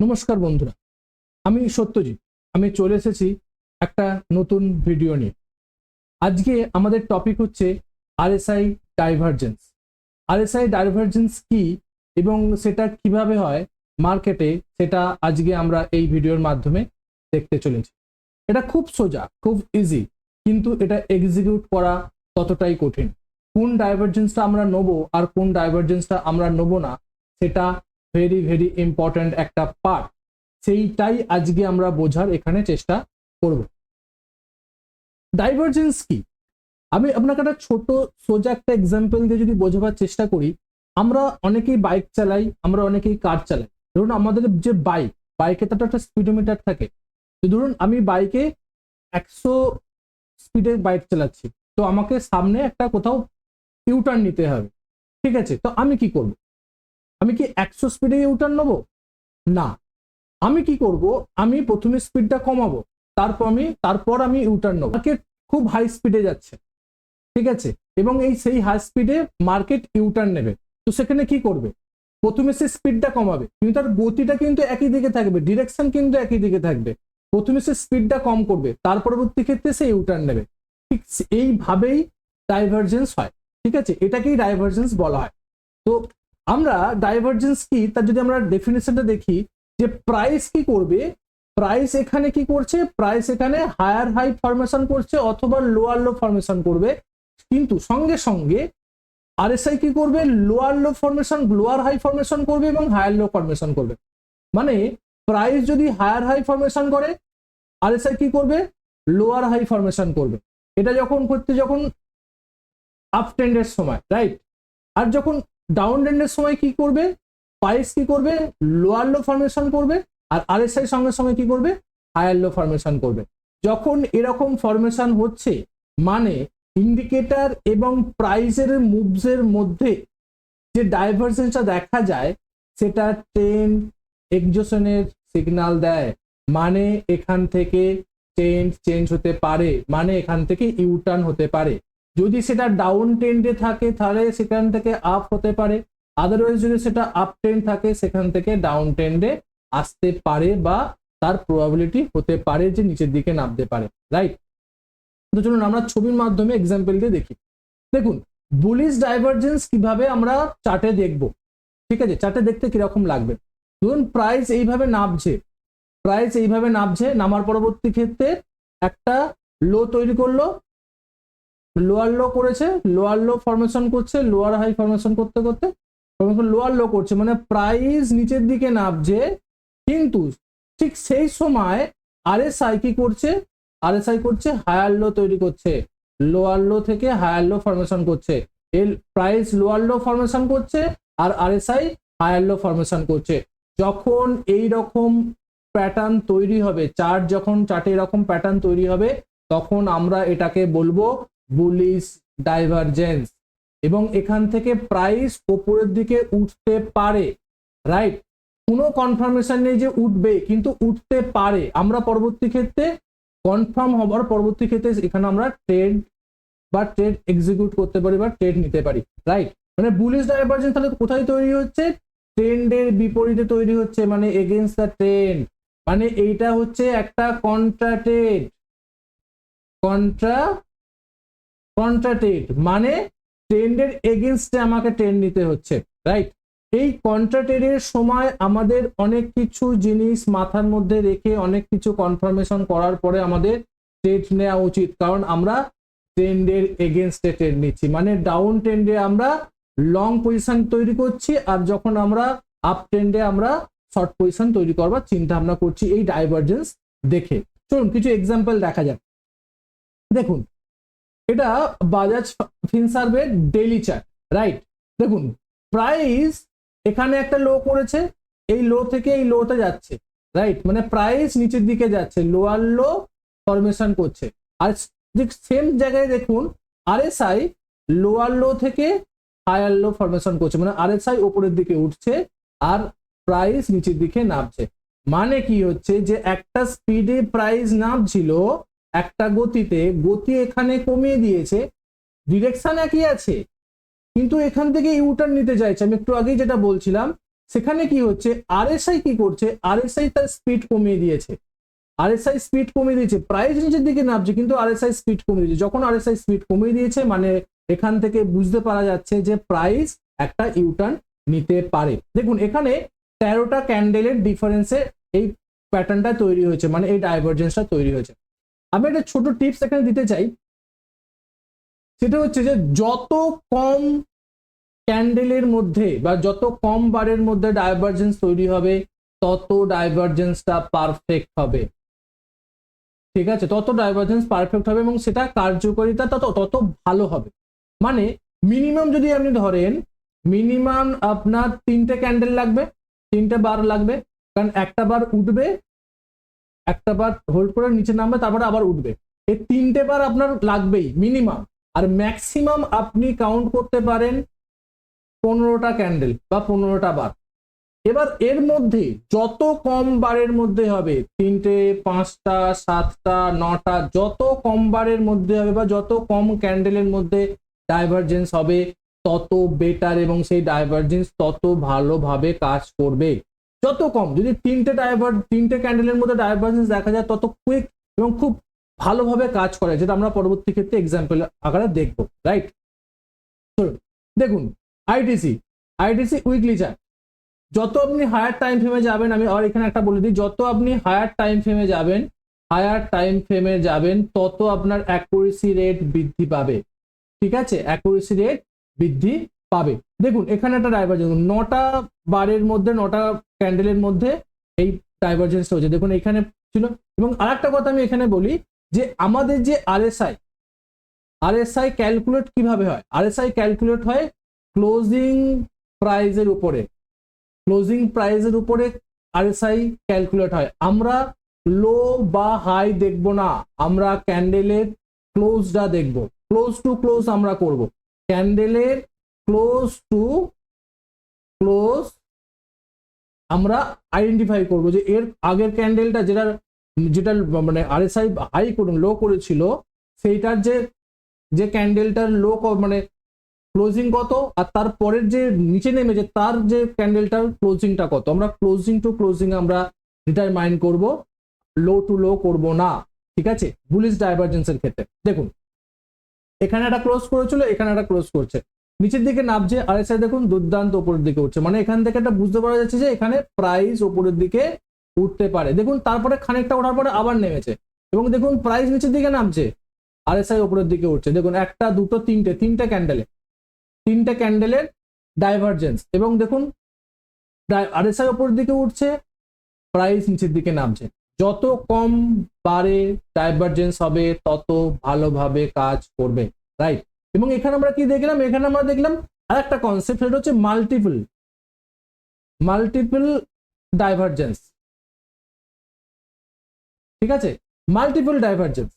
নমস্কার বন্ধুরা, আমি সত্যজিৎ। আমি চলে এসেছি একটা নতুন ভিডিও নিয়ে। আজকে আমাদের টপিক হচ্ছে আরএসআই ডাইভারজেন্স আরএসআই ডাইভারজেন্স কি এবং সেটা কীভাবে হয় মার্কেটে সেটা আজকে আমরা এই ভিডিওর মাধ্যমে দেখতে চলেছি। এটা খুব সোজা, খুব ইজি কিন্তু এটা এক্সিকিউট করা ততটাই কঠিন। কোন ডাইভারজেন্সটা আমরা নেব আর কোন ডাইভারজেন্সটা আমরা নেব না, সেটা ভেরি ভেরি ইম্পর্ট্যান্ট একটা পার্ট সেইটাই আজকে আমরা বোঝার এখানে চেষ্টা করব। ডাইভারজেন্স কি? আমি আপনাকে একটা ছোট সোজা একটা এক্সাম্পল দিয়ে যদি বোঝাবার চেষ্টা করি, আমরা অনেকেই বাইক চালাই, আমরা অনেকেই কার চালাই। ধরুন আমাদের যে বাইক বাইকে তো একটা স্পিডোমিটার থাকে। তো ধরুন আমি বাইকে একশো স্পিডে বাইক চালাচ্ছি। তো আমাকে সামনে একটা কোথাও ইউটার্ন নিতে হবে। ঠিক আছে? তো আমি কি করব? আমি কি একশো স্পিডে ইউটার্ন নেব? না। আমি কি করব? আমি প্রথমে স্পিডটা কমাবো। তারপর আমি তারপর আমি ইউটার্ন নেব। মার্কেট খুব হাই স্পিডে যাচ্ছে। ঠিক আছে? এবং এই সেই হাই স্পিডে মার্কেট ইউটার্ন নেবে। তো সেখানে কি করবে? প্রথমে সে স্পিডটা কমাবে। কিন্তু তার গতিটা কিন্তু একই দিকে থাকবে। ডিরেকশন কিন্তু একই দিকে থাকবে। প্রথমে সে স্পিডটা কম করবে। তার পরবর্তী ক্ষেত্রে সে ইউটার্ন নেবে। ঠিক এইভাবেই ডাইভারজেন্স হয়। ঠিক আছে? এটাকেই ডাইভারজেন্স বলা হয়। তো আমরা ডাইভারজেন্স কি? তার যদি আমরা ডেফিনেশনটা দেখি, যে প্রাইস কি করবে? প্রাইস এখানে কি করছে? প্রাইস এখানে হায়ার হাই ফরমেশন করছে অথবা লোয়ার লো ফরমেশন করবে। কিন্তু সঙ্গে সঙ্গে আরএসআই কি করবে? Lower low formation lower high formation করবে এবং হায়ার লো ফরমেশন করবে। মানে প্রাইস যদি হায়ার হাই ফরমেশন করে আরএসআই কি করবে? লোয়ার হাই ফরমেশন করবে। এটা যখন করতে, যখন আপ ট্রেন্ডের সময় রাইট আর যখন ডাউন ট্রেন্ডের সময় কি করবে? প্রাইস কি করবে? লোয়ার লো ফরমেশন করবে। আর আরএসআই সঙ্গে সঙ্গে কি করবে? হায়ার লো ফরমেশন করবে। যখন এরকম ফর্মেশন হচ্ছে মানে ইন্ডিকেটর এবং প্রাইসের মুভসের মধ্যে যে ডাইভারজেন্সটা দেখা যায়, সেটা ট্রেন এক্সোশনের সিগন্যাল দেয়। মানে এখান থেকে ট্রেন্ড চেঞ্জ হতে পারে। মানে এখান থেকে ইউটার্ন হতে পারে। যদি সেটা ডাউন ট্রেন্ডে থাকে, তাহলে সেখান থেকে আপ হতে পারে। আদারওয়াইজ যদি সেটা আপ ট্রেন্ড থাকে, সেখান থেকে ডাউন ট্রেন্ডে আসতে পারে বা তার প্রবাবিলিটি হতে পারে যে নিচের দিকে নামতে পারে রাইট তো চলুন আমরা ছবির মাধ্যমে এক্সাম্পল দিয়ে দেখি। দেখুন বুলিশ ডাইভারজেন্স কীভাবে আমরা চার্টে দেখব? ঠিক আছে চার্টে দেখতে কীরকম লাগবে? ধরুন প্রাইস এইভাবে নামছে। প্রাইস এইভাবে নামছে, নামার পরবর্তী ক্ষেত্রে একটা লো তৈরি করল লোয়ার লো করেছে লোয়ার লো ফরমেশন করছে লোয়ার হাই ফরমেশন করতে করতে লোয়ার লো করছে মানে প্রাইস নিচের দিকে নামছে, কিন্তু ঠিক সেই সময় আরএসআই কি করছে? আরএসআই করছে হায়ার লো তৈরি করছে লোয়ার লো থেকে হায়ার লো ফরমেশন করছে, এর প্রাইস লোয়ার লো ফরমেশন করছে আর আরএসআই হায়ার লো ফরমেশন করছে। যখন এই রকম প্যাটার্ন তৈরি হবে চার্ট যখন চার্টে এরকম প্যাটার্ন তৈরি হবে, তখন আমরা এটাকে বলব বুলিশ ডাইভারজেন্স এবং এখান থেকে প্রাইস ওপরের দিকে উঠতে পারে রাইট কোনো কনফার্মেশন নেই যে উঠবে, কিন্তু উঠতে পারে। আমরা পরবর্তী ক্ষেত্রে কনফার্ম হবার পরবর্তী ক্ষেত্রে এখানে আমরা ট্রেড বা ট্রেড এক্সিকিউট করতে পারি বা ট্রেড নিতে পারি রাইট মানে বুলিশ ডাইভারজেন্স তাহলে কোথায় তৈরি হচ্ছে? ট্রেন্ডের বিপরীতে তৈরি হচ্ছে মানে এগেনস্ট দ্য ট্রেন্ড মানে এইটা হচ্ছে একটা কন্ট্রাটেড কন্ট্রা কন্ট্রাটেড মানে ট্রেন্ডের এগেনস্টে আমাকে ট্রেন্ড নিতে হচ্ছে রাইট এই কন্ট্রাটেডের সময় আমাদের অনেক কিছু জিনিস মাথার মধ্যে রেখে অনেক কিছু কনফার্মেশন করার পরে আমাদের ট্রেড নেওয়া উচিত, কারণ আমরা ট্রেন্ডের এগেনস্টে ট্রেন্ড নিচ্ছি। মানে ডাউন ট্রেন্ডে আমরা লং পজিশন তৈরি করছি আর যখন আমরা আপ ট্রেন্ডে আমরা শর্ট পজিশন তৈরি করবার চিন্তা ভাবনা করছি, এই ডাইভারজেন্স দেখে। চলুন, কিছু এক্সাম্পল দেখা যাক। দেখুন এটা বাজাজ ফিনসার্ভের ডেইলি চার্ট রাইট দেখুন প্রাইস এখানে একটা লো করেছে এই লো থেকে এই লোতে যাচ্ছে রাইট মানে প্রাইস নিচের দিকে যাচ্ছে লোয়ার লো ফরমেশন করছে। আর সেম জায়গায় দেখুন আরএসআই লোয়ার লো থেকে হায়ার লো ফরমেশন করছে মানে আরএসআই ওপরের দিকে উঠছে আর প্রাইস নিচের দিকে নামছে। মানে কি হচ্ছে যে একটা স্পিডে প্রাইস নামছিল একটা গতিতে গতি এখানে কমিয়ে দিয়েছে ডিরেকশন একই আছে, কিন্তু এখান থেকে ইউটার্ন নিতে চাইছে। আমি একটু আগেই যেটা বলছিলাম, সেখানে কি হচ্ছে? আরএসআই কি করছে? আরএসআই তার স্পিড কমিয়ে দিয়েছে। আরএসআই স্পিড কমিয়ে দিয়েছে। প্রাইস নিচের দিকে নামছে, কিন্তু আরএসআই স্পিড কমিয়ে দিয়েছে। যখন আরএসআই স্পিড কমিয়ে দিয়েছে মানে এখান থেকে বুঝতে পারা যাচ্ছে যে প্রাইস একটা ইউটার্ন নিতে পারে। দেখুন, এখানে তেরোটা ক্যান্ডেলের ডিফারেন্সে এই প্যাটার্নটা তৈরি হয়েছে মানে এই ডাইভারজেন্সটা তৈরি হয়েছে। আমি একটা ছোট টিপস এখানে দিতে চাই। সেটা হচ্ছে যে যত কম ক্যান্ডেলের মধ্যে বা যত কম বারের মধ্যে ডাইভারজেন্স তৈরি হবে, তত ডাইভারজেন্সটা পারফেক্ট হবে। ঠিক আছে? তত ডাইভারজেন্স পারফেক্ট হবে এবং সেটা কার্যকারিতা তত তত ভালো হবে। মানে মিনিমাম যদি আপনি ধরেন মিনিমাম আপনার তিনটে ক্যান্ডেল লাগবে, তিনটে বার লাগবে, কারণ একটা বার উঠবে একটা বার হোল্ড করে নিচে নামবে, তারপরে আবার উঠবে। এই তিনটে বার আপনার লাগবেই মিনিমাম আর ম্যাক্সিমাম আপনি কাউন্ট করতে পারেন পনেরোটা ক্যান্ডেল বা পনেরোটা বার। এবার এর মধ্যে যত কম বারের মধ্যে হবে, তিনটে, পাঁচটা, সাতটা, নটা, যত কম বারের মধ্যে হবে বা যত কম ক্যান্ডেলের মধ্যে ডাইভারজেন্স হবে, তত বেটার এবং সেই ডাইভারজেন্স তত ভালোভাবে কাজ করবে। যত কম, যদি তিনটে ডাইভার তিনটে ক্যান্ডেলের মধ্যে ডাইভারজেন্স দেখা যায়, তত কুইক এবং খুব ভালোভাবে কাজ করে, যেটা আমরা পরবর্তী ক্ষেত্রে এক্সাম্পল আকারে দেখব রাইট দেখুন আইটিসি আইটিসি উইকলি চার্ট যত আপনি হায়ার টাইম ফ্রেমে যাবেন, আমি আর এখানে একটা বলে দিই, যত আপনি হায়ার টাইম ফ্রেমে যাবেন হায়ার টাইম ফ্রেমে যাবেন, তত আপনার অ্যাকুরেসি রেট বৃদ্ধি পাবে। ঠিক আছে? অ্যাকুরেসি রেট বৃদ্ধি পাবে। দেখুন, এখানে একটা ডাইভারজেন্স নটা বারের মধ্যে, নটা ক্যান্ডেলের মধ্যে এই ডাইভারজেন্সটা হচ্ছে দেখুন, এখানে ছিল। এবং আরেকটা কথা আমি এখানে বলি যে, আমাদের যে আরএসআই আরএসআই ক্যালকুলেট কীভাবে হয়? আরএসআই ক্যালকুলেট হয় ক্লোজিং প্রাইজের উপরে। ক্লোজিং প্রাইজের উপরে আরএসআই ক্যালকুলেট হয়। আমরা লো বা হাই দেখব না। আমরা ক্যান্ডেলের ক্লোজটা দেখব। ক্লোজ টু ক্লোজ আমরা করব। ক্যান্ডেলের ক্লোজ টু ক্লোজ আমরা আইডেন্টিফাই করব যে এর আগের ক্যান্ডেলটা যেটা যেটা মানে আরএসআই হাই করুন লো করেছিল, সেইটার যে যে ক্যান্ডেলটার লো মানে ক্লোজিং কত, আর তার পরের যে নিচে নেমেছে তার যে ক্যান্ডেলটার ক্লোজিংটা কত। আমরা ক্লোজিং টু ক্লোজিং আমরা ডিটারমাইন করব লো টু লো করব না, ঠিক আছে? বুলিশ ডাইভারজেন্সের ক্ষেত্রে। দেখুন, এখানে একটা ক্লোজ করেছিল, এখানে একটা ক্লোজ করছে। নিচের দিকে নামছে, আর এসে দেখুন দুর্দান্ত উপরের দিকে উঠছে। মানে এখান থেকে একটা বুঝতে পারা যাচ্ছে যে এখানে প্রাইস উপরের দিকে উঠতে পারে। দেখুন, তারপরে খানিকটা ওঠার পরে আবার নেমেছে। এবং দেখুন প্রাইস নিচের দিকে নামছে, আর এস আই উপরের দিকে উঠছে। দেখুন, একটা, দুটো, তিনটে তিনটে ক্যান্ডেলে তিনটে ক্যান্ডেলের ডাইভারজেন্স এবং দেখুন আরএসআই ওপরের দিকে উঠছে প্রাইস নিচের দিকে নামছে। যত কম বারে ডাইভারজেন্স হবে, তত ভালোভাবে কাজ করবে। রাইট এবং এখানে আমরা কি দেখলাম? এখানে আমরা দেখলাম আর একটা কনসেপ্ট সেটা হচ্ছে মাল্টিপল মাল্টিপল ডাইভারজেন্স ঠিক আছে? মাল্টিপল ডাইভারজেন্স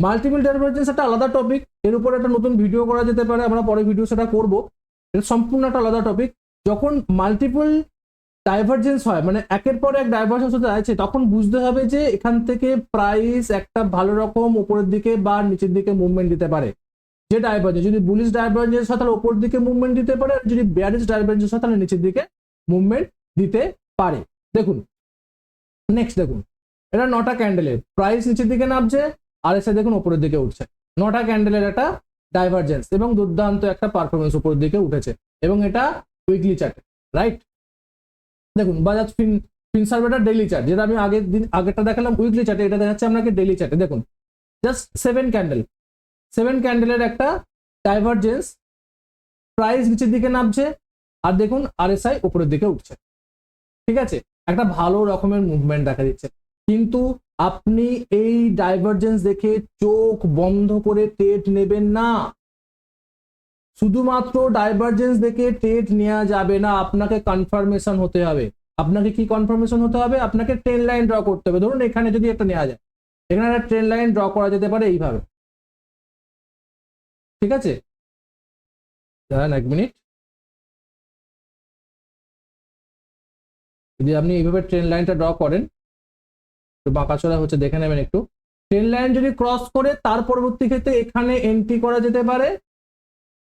মাল্টিপল ডাইভারজেন্স একটা আলাদা টপিক এর উপর একটা নতুন ভিডিও করা যেতে পারে, আমরা পরে ভিডিও সেটা করব। এটা সম্পূর্ণ একটা আলাদা টপিক যখন মাল্টিপল ডাইভারজেন্স হয় মানে একের পর এক ডাইভারজেন্স হতে আছে তখন বুঝতে হবে যে এখান থেকে প্রাইস একটা ভালো রকম উপরের দিকে বা নিচের দিকে মুভমেন্ট দিতে পারে। যে ডাইভারজেন্স যদি বুলিশ ডাইভারজেন্স হয় তাহলে উপর দিকে মুভমেন্ট দিতে পারে, আর যদি ব্যারিজ ডাইভারজেন্স হয় তাহলে নিচের দিকে মুভমেন্ট দিতে পারে। দেখুন নেক্সট দেখুন, এটা নটা ক্যান্ডেলের প্রাইস নিচের দিকে নামছে, আর এসে দেখুন উপরের দিকে উঠছে। নটা ক্যান্ডেলের একটা ডাইভারজেন্স এবং দুর্দান্ত একটা পারফরমেন্স উপরের দিকে উঠেছে, এবং এটা উইকলি চার্টে রাইট দেখুন, বাজাজ ফিন ফিনসার্ভেটার ডেইলি চার্ট যেটা আমি আগের দিন, আগেরটা দেখালাম উইকলি চার্টে এটা দেখাচ্ছে আপনাকে ডেইলি চার্টে দেখুন জাস্ট সেভেন ক্যান্ডেল সেভেন ক্যান্ডেলের একটা ডাইভারজেন্স প্রাইস নিচের দিকে নামছে, আর দেখুন আরএসআই উপরের দিকে উঠছে। ঠিক আছে? একটা ভালো রকমের মুভমেন্ট দেখা দিচ্ছে। কিন্তু আপনি এই ডাইভারজেন্স দেখে চোখ বন্ধ করে টেট নেবেন না। শুধুমাত্র ডাইভারজেন্স দেখে টেট নেওয়া যাবে না, আপনাকে কনফার্মেশন হতে হবে। আপনাকে কি কনফার্মেশন হতে হবে? আপনাকে ট্রেন লাইন ড্র করতে হবে। ধরুন এখানে যদি একটা নেওয়া যায়, এখানে একটা ট্রেন লাইন ড্র করা যেতে পারে এইভাবে। ঠিক আছে? দাঁড়ান এক মিনিট। যদি আপনি এইভাবে ট্রেন লাইনটা ড্র করেন, একটু বাঁকাচোরা হচ্ছে, দেখে নেবেন একটু। ট্রেন লাইন যদি ক্রস করে, তার পরবর্তী ক্ষেত্রে এখানে এন্ট্রি করা যেতে পারে।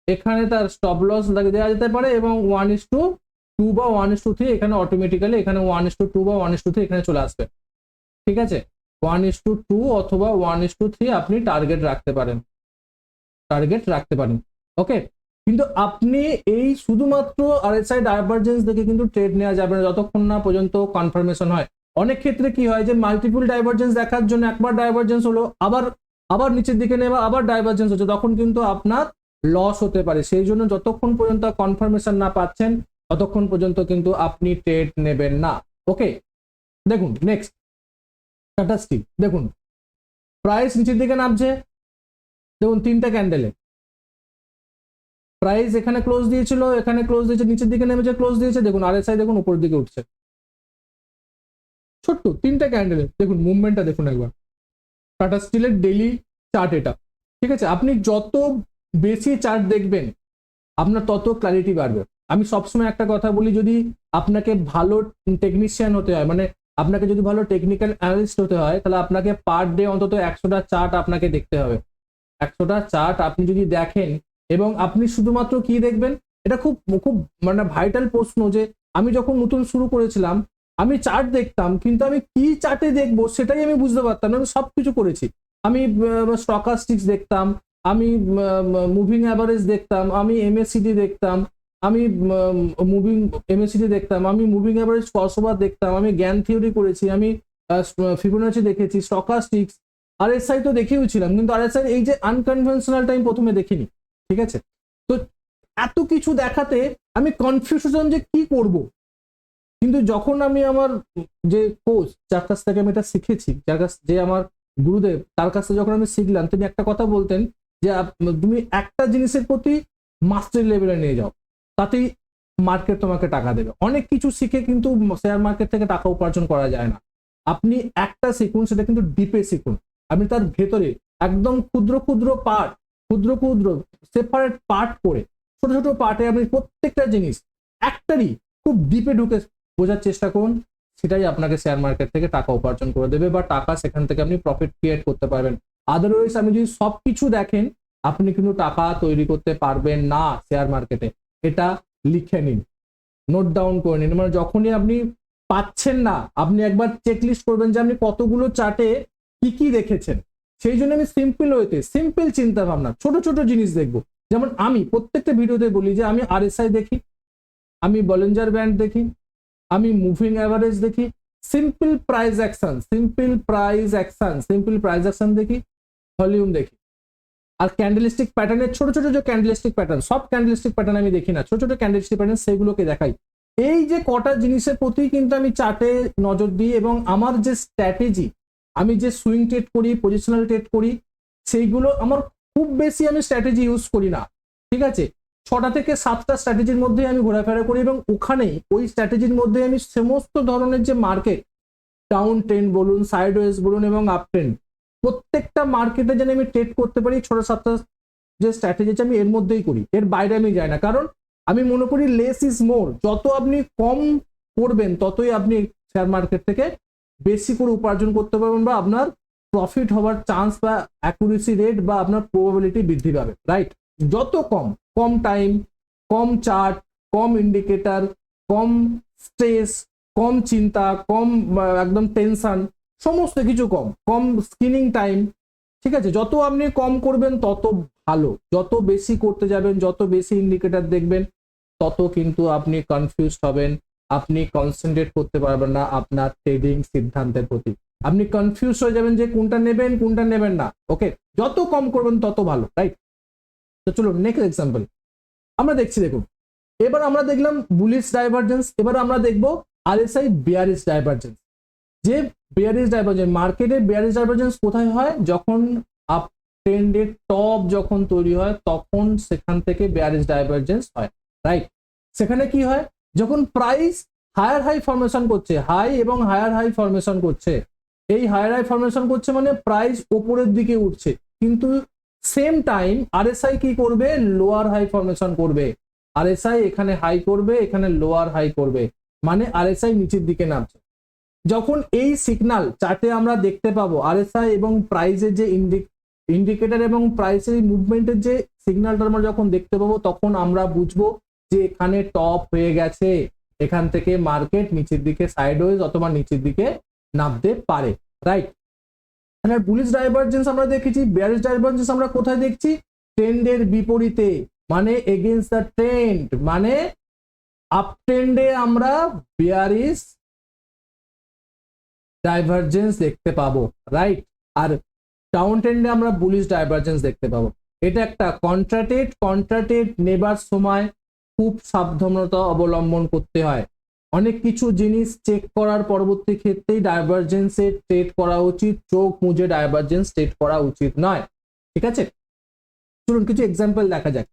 এখানে তার স্টপ লস দেওয়া যেতে পারে এবং ওয়ান ইস টু টু বা ওয়ান ইস টু থ্রি এখানে অটোমেটিক্যালি এখানে ওয়ান ইস টু টু বা ওয়ান ইস টু থ্রি এখানে চলে আসবে। ঠিক আছে? ওয়ান ইস টু টু অথবা ওয়ান ইস টু থ্রি আপনি টার্গেট রাখতে পারেন। টার্গেট রাখতে পারেন। ওকে কিন্তু আপনি এই শুধুমাত্র আরএসআই ডাইভারজেন্স দেখে কিন্তু ট্রেড নেওয়া যাবে না, যতক্ষণ না পর্যন্ত কনফার্মেশন হয়। অনেক ক্ষেত্রে কি হয় যে মাল্টিপুল ডাইভারজেন্স দেখার জন্য একবার ডাইভারজেন্স হলো, আবার আবার নিচের দিকে নেওয়া, আবার ডাইভারজেন্স হচ্ছে, তখন কিন্তু আপনার লস হতে পারে। সেই জন্য যতক্ষণ পর্যন্ত কনফার্মেশন না পাচ্ছেন, ততক্ষণ পর্যন্ত কিন্তু আপনি ট্রেড নেবেন না। ওকে দেখুন নেক্সট টাটা স্টিল দেখুন। প্রাইস নিচের দিকে নামছে দেখুন, তিনটা ক্যান্ডেলে প্রাইস এখানে ক্লোজ দিয়েছিল, এখানে ক্লোজ দিয়েছে, নিচের দিকে নেমেছে ক্লোজ দিয়েছে। দেখুন আরএসআই দেখুন, উপরের দিকে উঠছে। ছোট্ট, তিনটা ক্যান্ডেলে দেখুন মুভমেন্টটা দেখুন একবার। টাটা স্টিলের ডেলি চার্ট এটা। ঠিক আছে? আপনি যত বেশি চার্ট দেখবেন, আপনার তত ক্লারিটি বাড়বে। আমি সবসময় একটা কথা বলি, যদি আপনাকে ভালো টেকনিশিয়ান হতে হয় মানে আপনাকে যদি ভালো টেকনিক্যাল অ্যানালিস্ট হতে হয়, তাহলে আপনাকে পার ডে অন্তত একশোটা চার্ট আপনাকে দেখতে হবে। একশোটা চার্ট আপনি যদি দেখেন এবং আপনি শুধুমাত্র কি দেখবেন? এটা খুব খুব মানে ভাইটাল প্রশ্ন যে আমি যখন নতুন শুরু করেছিলাম, আমি চার্ট দেখতাম, কিন্তু আমি কি চার্টে দেখব সেটাই আমি বুঝতে পারতাম আমি সব কিছু করেছি। আমি স্টকাস্টিক্স দেখতাম, আমি মুভিং অ্যাভারেজ দেখতাম, আমি এমএসসিডি দেখতাম, আমি মুভিং এমএসসিডি দেখতাম, আমি মুভিং অ্যাভারেজ কসোবার দেখতাম, আমি জ্ঞান থিওরি করেছি, আমি ফিবোনাচি দেখেছি স্টকাস্টিক্স আর এস আই তো দেখেও ছিলাম কিন্তু আর এস আই এই যে আনকনভেনশনাল টাইম প্রথমে দেখিনি, ঠিক আছে? তো এত কিছু দেখাতে আমি কনফিউশন যে কি করব? কিন্তু যখন আমি আমার যে কোচ যার কাছ থেকে আমি এটা শিখেছি, যার কাছ যে আমার গুরুদেব, তার কাছে যখন আমি শিখলাম তিনি একটা কথা বলতেন যে তুমি একটা জিনিসের প্রতি মাস্টার লেভেলে নিয়ে যাও, তাতেই মার্কেট তোমাকে টাকা দেবে। অনেক কিছু শিখে কিন্তু শেয়ার মার্কেট থেকে টাকা উপার্জন করা যায় না। আপনি একটা শিখুন, সেটা কিন্তু ডিপে শিখুন। আপনি তার ভেতরে একদম ক্ষুদ্র ক্ষুদ্র পার্ট, ক্ষুদ্র ক্ষুদ্র সেপারেট পার্ট করে, ছোট ছোট পার্টে আপনি প্রত্যেকটা জিনিস একটারই খুব ডিপে ঢুকে বোঝার চেষ্টা করুন। সেটাই আপনাকে শেয়ার মার্কেট থেকে টাকা উপার্জন করে দেবে বা টাকা সেখান থেকে আপনি প্রফিট ক্রিয়েট করতে পারবেন। আদারওয়াইজ আপনি যদি সব কিছু দেখেন, আপনি কিন্তু টাকা তৈরি করতে পারবেন না শেয়ার মার্কেটে এটা লিখে নিন নোট ডাউন করে নিন। মানে যখনই আপনি পাচ্ছেন না, আপনি একবার চেক লিস্ট করবেন যে আপনি কতগুলো চার্টে কি কি দেখেছেন? সেই জন্য আমি সিম্পল ওয়েতে সিম্পল চিন্তা ভাবনা ছোট ছোট জিনিস দেখব। যেমন আমি প্রত্যেকটা ভিডিওতে বলি যে আমি আরএসআই দেখি, আমি বলেঞ্জার ব্যান্ড দেখি, আমি মুভিং অ্যাভারেজ দেখি simple price action simple price action simple price action দেখি ভলিউম দেখি। আর ক্যান্ডেলিস্টিক প্যাটার্নের ছোট ছোট যে ক্যান্ডেলিস্টিক প্যাটার্ন সব ক্যান্ডেলিস্টিক প্যাটার্ন আমি দেখি না, ছোট ছোট ক্যান্ডেলিস্টিক প্যাটার্ন সেগুলোকে দেখাই। এই যে কটা জিনিসের প্রতি কিন্তু আমি চার্টে নজর দিই এবং আমার যে স্ট্র্যাটেজি আমি যে সুইং ট্রেড করি পজিশনাল ট্রেড করি, সেইগুলো আমার খুব বেশি আমি স্ট্র্যাটেজি ইউজ করি না। ঠিক আছে? ছটা থেকে সাতটা স্ট্র্যাটেজির মধ্যে আমি ঘোরাফেরা করি এবং ওখানেই ওই স্ট্র্যাটেজির মধ্যে আমি সমস্ত ধরনের যে মার্কেট ডাউন ট্রেন্ড বলুন সাইড ওয়েজ বলুন এবং আপ ট্রেন্ড প্রত্যেকটা মার্কেটে যেন আমি ট্রেড করতে পারি, ছোট সাতটা যে স্ট্র্যাটেজি আমি এর মধ্যেই করি। এর বাইরে আমি যাই না। কারণ আমি মনে করি লেস ইজ মোর যত আপনি কম করবেন, ততই আপনি শেয়ার মার্কেট থেকে বেশি করে উপার্জন করতে পারবেন বা আপনার প্রফিট হওয়ার চান্স বা অ্যাকুরেসি রেট বা আপনার প্রবাবিলিটি বৃদ্ধি পাবে রাইট যত কম কম টাইম কম চার্ট কম ইন্ডিকেটার কম স্ট্রেস কম চিন্তা, কম একদম টেনশন সমস্ত কিছু কম কম স্ক্রিনিং টাইম ঠিক আছে? যত আপনি কম করবেন, তত ভালো। যত বেশি করতে যাবেন, যত বেশি ইন্ডিকেটার দেখবেন, তত কিন্তু আপনি কনফিউজ হবেন। আপনি কনসেন্ট্রেট করতে পারবেন না আপনার ট্রেডিং সিদ্ধান্তের প্রতি। আপনি কনফিউজ হয়ে যাবেন যে কোনটা নেবেন কোনটা নেবেন না। ওকে যত কম করবেন, তত ভালো রাইট তো চলুন নেক্সট এক্সাম্পল আমরা দেখছি, দেখুন। এবার আমরা দেখলাম বুলিশ ডাইভারজেন্স এবার আমরা দেখব আরএসআই বিয়ারিস ডাইভারজেন্স যে বিয়ারিস ডাইভারজেন্স মার্কেটে বিয়ারিস ডাইভারজেন্স কোথায় হয়? যখন আপ ট্রেন্ডের টপ যখন তৈরি হয়, তখন সেখান থেকে বিয়ারিস ডাইভারজেন্স হয় রাইট সেখানে কি হয়? যখন প্রাইস হায়ার হাই ফরমেশন করছে হাই এবং হায়ার হাই ফরমেশন করছে, এই হায়ার হাই ফরমেশন করছে মানে প্রাইস ওপরের দিকে উঠছে। কিন্তু সেম টাইম আরএসআই কি করবে? লোয়ার হাই ফরমেশন করবে। আরএসআই এখানে হাই করবে, এখানে লোয়ার হাই করবে। মানে আরএসআই নিচের দিকে নামছে। যখন এই সিগনাল চার্টে আমরা দেখতে পাবো আরএসআই এবং প্রাইসের যে ইন্ডিকেটর এবং প্রাইসের মুভমেন্টের যে সিগন্যালটা আমরা যখন দেখতে পাবো, তখন আমরা বুঝব যে এখানে টপ হয়ে গেছে, এখান থেকে মার্কেট নিচের দিকে সাইডওয়েজ অথবা নিচের দিকে নামতে পারে রাইট এখানে বুলিশ ডাইভারজেন্স আমরা দেখেছি বেয়ারিশ ডাইভারজেন্স আমরা কোথায় দেখছি? ট্রেন্ডের বিপরীতে মানে এগেনস্ট দ্য ট্রেন্ড মানে আপ ট্রেন্ডে আমরা বেয়ারিশ ডাইভারজেন্স দেখতে পাবো রাইট আর ডাউন ট্রেন্ডে আমরা বুলিশ ডাইভারজেন্স দেখতে পাবো। এটা একটা কন্ট্রাটেড কন্ট্রাটেড নেবার সময় খুব সাবধানতা অবলম্বন করতে হয়। অনেক কিছু জিনিস চেক করার পরবর্তী ক্ষেত্রেই ডাইভারজেন্সে ট্রেড করা উচিত, চোখ মুজে ডাইভারজেন্স ট্রেড করা উচিত নয়। ঠিক আছে? চলুন কিছু এক্সাম্পল দেখা যাক।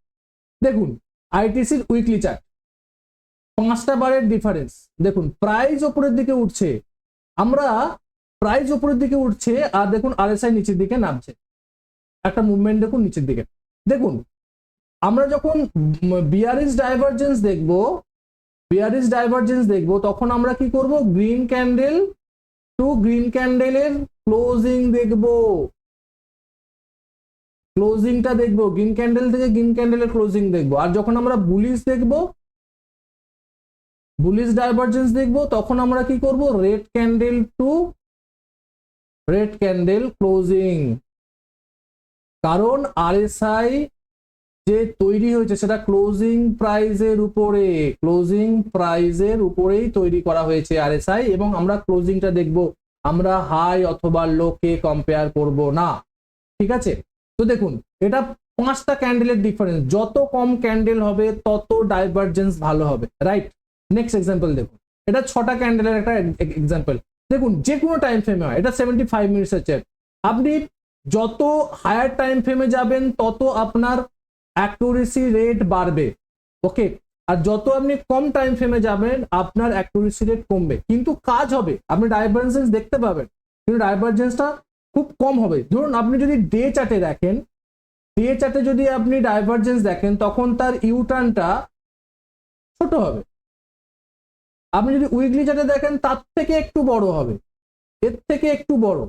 দেখুন আইটিসির উইকলি চার্ট পাঁচটা বারের ডিফারেন্স দেখুন প্রাইস ওপরের দিকে উঠছে। আমরা প্রাইস ওপরের দিকে উঠছে আর দেখুন আরএসআই নিচের দিকে নামছে। একটা মুভমেন্ট দেখুন নিচের দিকে। দেখুন আমরা যখন বিআরএস ডাইভারজেন্স দেখব বিআরএস ডাইভারজেন্স দেখব, তখন আমরা কি করব? গ্রিন ক্যান্ডেল টু গ্রিন ক্যান্ডেলের ক্লোজিং দেখব। ক্লোজিংটা দেখব গ্রিন ক্যান্ডেল থেকে গ্রিন ক্যান্ডেলের ক্লোজিং দেখব। আর যখন আমরা বুলিশ দেখব বুলিশ ডাইভারজেন্স দেখব, তখন আমরা কি করব? Red candle to red candle closing কারণ আরএসআই যে তৈরি হয়েছে সেটা ক্লোজিং প্রাইজের উপরে ক্লোজিং প্রাইজের উপরেই তৈরি করা হয়েছে আর আরএসআই এবং আমরা ক্লোজিংটা দেখব। আমরা হাই অথবা লোকে কম্পেয়ার করব না। ঠিক আছে? তো দেখুন, এটা পাঁচটা ক্যান্ডেলের ডিফারেন্স যত কম ক্যান্ডেল হবে, তত ডাইভারজেন্স ভালো হবে রাইট নেক্সট এক্সাম্পল দেখুন। এটা ছটা ক্যান্ডেলের একটা এক্সাম্পল দেখুন যে কোনো টাইম ফ্রেমে হয়, এটা সেভেন্টি ফাইভ মিনিটসের চেক আপনি যত হায়ার টাইম ফ্রেমে যাবেন, তত আপনার অ্যাকুরেসি রেট বাড়বে। ওকে আর যত আপনি কম টাইম ফ্রেমে যাবেন, আপনার অ্যাকুরেসি রেট কমবে। কিন্তু কাজ হবে। আপনি ডাইভারজেন্স দেখতে পাবেন। কিন্তু ডাইভারজেন্সটা খুব কম হবে। ধরুন, আপনি যদি ডে চার্টে দেখেন ডে চার্টে যদি আপনি ডাইভারজেন্স দেখেন, তখন তার ইউটার্নটা ছোট হবে। আপনি যদি উইকলি চার্টে দেখেন, তার থেকে একটু বড় হবে। এর থেকে একটু বড়।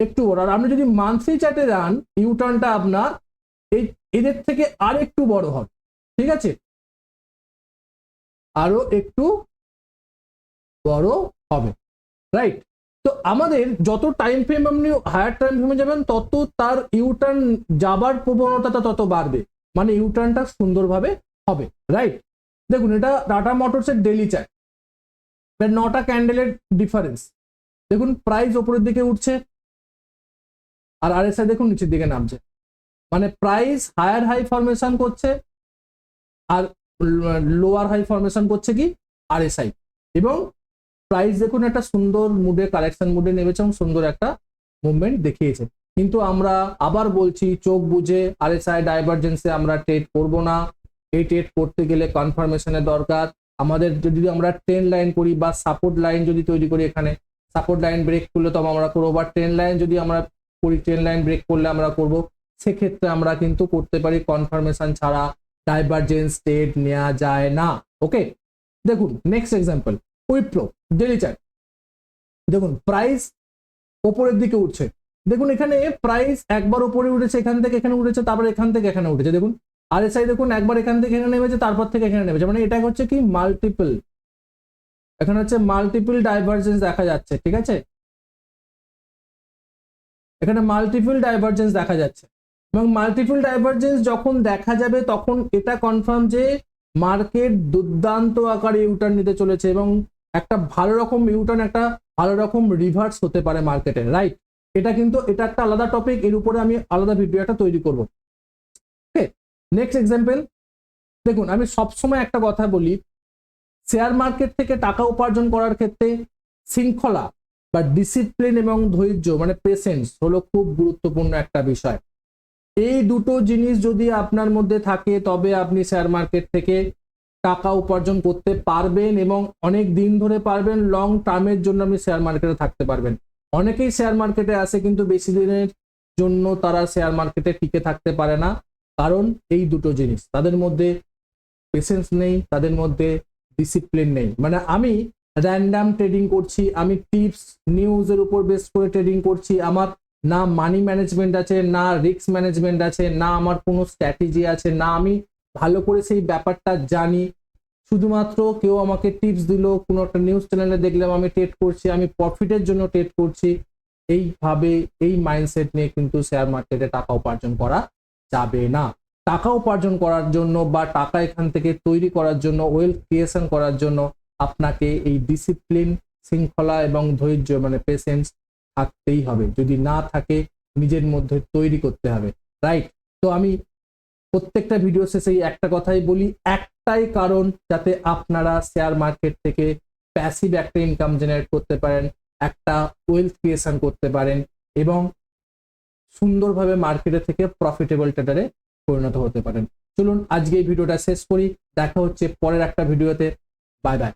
একটু বড়। আর আপনি যদি মান্থলি চার্টে যান ইউটার্নটা আপনার এদের থেকে আর একটু বড় হবে, ঠিক আছে? আরও একটু বড় হবে রাইট তো আমাদের যত টাইম ফ্রেম আপনি হায়ার টাইম ফ্রেমে যাবেন, তত তার ইউটার্ন যাবার প্রবণতাটা তত বাড়বে। মানে ইউটার্নটা সুন্দরভাবে হবে রাইট দেখুন, এটা টাটা মোটরসের ডেলি চার্ট নটা ক্যান্ডেলের ডিফারেন্স দেখুন প্রাইস ওপরের দিকে উঠছে, আর আরএসআই দেখুন, নিচের দিকে নামছে। মানে প্রাইস হায়ার হাই ফরমেশন করছে আর লোয়ার হাই ফরমেশন করছে কি? আর এস আই এবং প্রাইস দেখুন একটা সুন্দর মুডে কালেকশন মুডে নেমেছে এবং সুন্দর একটা মুভমেন্ট দেখিয়েছে। কিন্তু আমরা আবার বলছি, চোখ বুঝে আর এস আই ডাইভারজেন্সে আমরা ট্রেড করব না। এই ট্রেড করতে গেলে কনফার্মেশনের দরকার। আমাদের যদি আমরা ট্রেন লাইন করি বা সাপোর্ট লাইন যদি তৈরি করি এখানে সাপোর্ট লাইন ব্রেক করলে তবে আমরা করব। বা ট্রেন লাইন যদি আমরা করি ট্রেন লাইন ব্রেক করলে আমরা করব। সেক্ষেত্রে আমরা কিন্তু করতে পারি কনফার্মেশন ছাড়া ডাইভারজেন্স ট্রেড নেওয়া যায় না। ওকে দেখুন next example Wipro daily chart দেখুন প্রাইস ওপরের দিকে উঠছে। দেখুন, এখানে প্রাইস একবার ওপরে উঠেছে, এখান থেকে এখানে উঠেছে, তারপর এখান থেকে এখানে উঠেছে। দেখুন আর এসআই দেখুন, একবার এখান থেকে এখানে নেমেছে, তারপর থেকে এখানে নেমেছে। মানে এটা হচ্ছে কি? মাল্টিপল এখানে হচ্ছে মাল্টিপল ডাইভারজেন্স দেখা যাচ্ছে, ঠিক আছে? এখানে মাল্টিপল ডাইভারজেন্স দেখা যাচ্ছে। এবং মাল্টিপল ডাইভারজেন্স যখন দেখা যাবে তখন এটা কনফার্ম যে মার্কেট দুর্দান্ত আকারে ইউটার্ন নিতে চলেছে এবং একটা ভালো রকম ইউটার্ন একটা ভালো রকম রিভার্স হতে পারে মার্কেটে রাইট এটা কিন্তু, এটা একটা আলাদা টপিক এর উপরে আমি আলাদা ভিডিও একটা তৈরি করব। ওকে নেক্সট এক্সাম্পল দেখুন, আমি সবসময় একটা কথা বলি শেয়ার মার্কেট থেকে টাকা উপার্জন করার ক্ষেত্রে শৃঙ্খলা বা ডিসিপ্লিন এবং ধৈর্য মানে পেশেন্স হলো খুব গুরুত্বপূর্ণ একটা বিষয়। এই দুটো জিনিস যদি আপনার মধ্যে থাকে, তবে আপনি শেয়ার মার্কেট থেকে টাকা উপার্জন করতে পারবেন এবং অনেক দিন ধরে পারবেন লং টার্মের জন্য আপনি শেয়ার মার্কেটে থাকতে পারবেন। অনেকেই শেয়ার মার্কেটে আসে কিন্তু বেশি দিনের জন্য তারা শেয়ার মার্কেটে টিকে থাকতে পারে না। কারণ এই দুটো জিনিস, তাদের মধ্যে পেশেন্স নেই, তাদের মধ্যে ডিসিপ্লিন নেই। মানে আমি র্যান্ডাম ট্রেডিং করছি, আমি টিপস নিউজের উপর বেস করে ট্রেডিং করছি, আমার না মানি ম্যানেজমেন্ট আছে, না রিস্ক ম্যানেজমেন্ট আছে, না আমার কোনো স্ট্র্যাটেজি আছে, না আমি ভালো করে সেই ব্যাপারটা জানি। শুধুমাত্র কেউ আমাকে টিপস দিল, কোনো একটা নিউজ চ্যানেলে দেখলাম আমি ট্রেড করছি, আমি প্রফিটের জন্য ট্রেড করছি। এইভাবে এই মাইন্ডসেট নিয়ে কিন্তু শেয়ার মার্কেটে টাকা উপার্জন করা যাবে না। টাকা উপার্জন করার জন্য বা টাকা এখান থেকে তৈরি করার জন্য ওয়েলথ ক্রিয়েশন করার জন্য আপনাকে এই ডিসিপ্লিন শৃঙ্খলা এবং ধৈর্য মানে পেশেন্স থাকতেই হবে। যদি না থাকে, নিজের মধ্যে তৈরি করতে হবে। রাইট তো আমি প্রত্যেকটা ভিডিও শেষে একটা কথাই বলি, একটাই কারণ যাতে আপনারা শেয়ার মার্কেট থেকে প্যাসিভ একটা ইনকাম জেনারেট করতে পারেন, একটা ওয়েলথ ক্রিয়েশন করতে পারেন এবং সুন্দরভাবে মার্কেটে থেকে প্রফিটেবল ট্রেডারে পরিণত হতে পারেন। চলুন আজকে এই ভিডিওটা শেষ করি। দেখা হচ্ছে পরের একটা ভিডিওতে বাই বাই